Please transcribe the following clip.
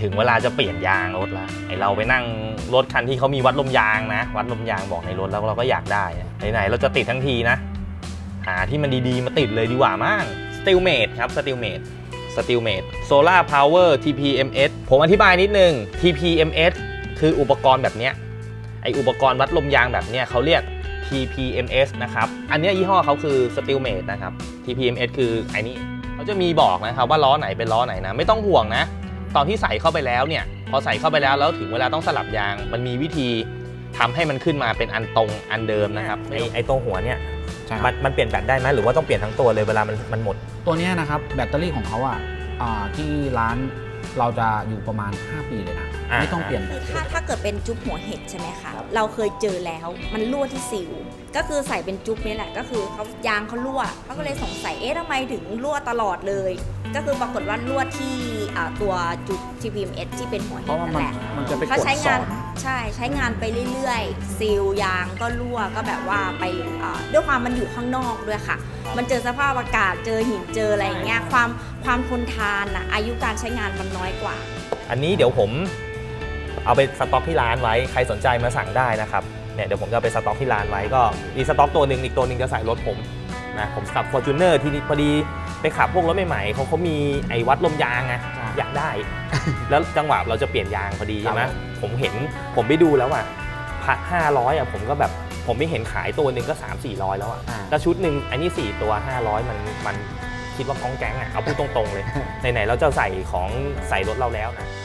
ถึงเวลาจะเปลี่ยนยางรถละไอเราไปนั่งรถคันที่เขามีวัดลมยางนะ วัดลมยางบอกในรถแล้วเราก็อยากได้อะไหนๆเราจะติดทั้งทีนะ หาที่มันดีๆ มาติดเลยดีกว่ามั่ง Steelmate ครับ Steelmate Steelmate Solar Power TPMS ผมอธิบายนิดนึง TPMS คืออุปกรณ์แบบเนี้ยไออุปกรณ์วัดลมยางแบบเนี้ยเขาเรียก TPMS นะครับ อันเนี้ยยี่ห้อเขาคือ Steelmate นะครับ TPMS คือไอ้นี่เขาจะมีบอกนะครับว่าล้อไหนเป็นล้อไหนนะ ไม่ต้องห่วงนะ ตอนที่ใส่เข้าไปแล้วเนี่ย พอใส่เข้าไปแล้วแล้วถึงเวลาต้องสลับยาง มันมีวิธีทำให้มันขึ้นมาเป็นอันตรงอันเดิมนะครับไอไอตรงหัวเนี่ยใช่คมัรับนมันเปลี่ยนแบตได้ไหมหรือว่าต้องเปลี่ยนทั้งตัวเลยเวลามันมันหมด ตัวเนี้ยนะครับแบตเตอรี่ของเขาอะอ่าที่ร้านเราจะอยู่ประมาณ 5 ปีเลยนะอ่า ไม่ต้องเปลี่ยนแบคือตถ้าถ้าเกิดเป็นจุ๊บหัวเห็ดใช่ไหมคะเราเคยเจอแล้วมันรั่วที่ซิลก็คือใส่เป็นจุ๊บนี่แหละ ก็คือเขายางเขารั่วเขาก็เลยสงสัยเอ๊ะทำไมถึงรั่วตลอดเลย ก็คือปรากฏว่ารั่วที่อ่าตัวจุ๊บ TPMS ที่เป็นหัวเพเห็ดราะว่านั่นมันแหละมันจะไปเขากดใช้สงาอนนใช่ใช้งานไปเรื่อยๆซีลยางก็รั่วก็แบบว่าไปอ่าด้วยความมันอยู่ข้างนอกด้วยค่ะ มันเจอสภาพอากาศเจอหินเจออะไรอย่างเงี้ยความความทนทานอะอายุการใช้งานมันน้อยกว่า อันนี้เดี๋ยวผม เอาไปสต็อกที่ร้านไว้ใครสนใจมาสั่งได้นะครับเนี่ยเดี๋ยวผมจะเอาไปสต็อกที่ร้านไว้ก็มีสต็อกตัวหนึ่งอีกตัวหนึ่งจะใส่รถผมนะผมขับ Fortuner ที่นี่พอดีไปขับพวกรถใหม่ๆเขาเขามีไอ้วัดลมยางไงใช่อยากได้ แล้วจังหวะเราจะเปลี่ยนยางพอดีใช่ไหมครับผมเห็นผมไปดูแล้วอะพันห้าร้อยอะผมก็แบบผมไม่เห็นขายตัวหนึ่งก็ 3 4 0 0 แล้วอะอ่าก็ชุดหนึ่งอันนี้ 4 ตัว 500 มันมันคิดว่าก้องแก๊งอะเอาพูดตรงๆเลยไหนๆเราจะใส่ของใส่รถเราแล้วนะ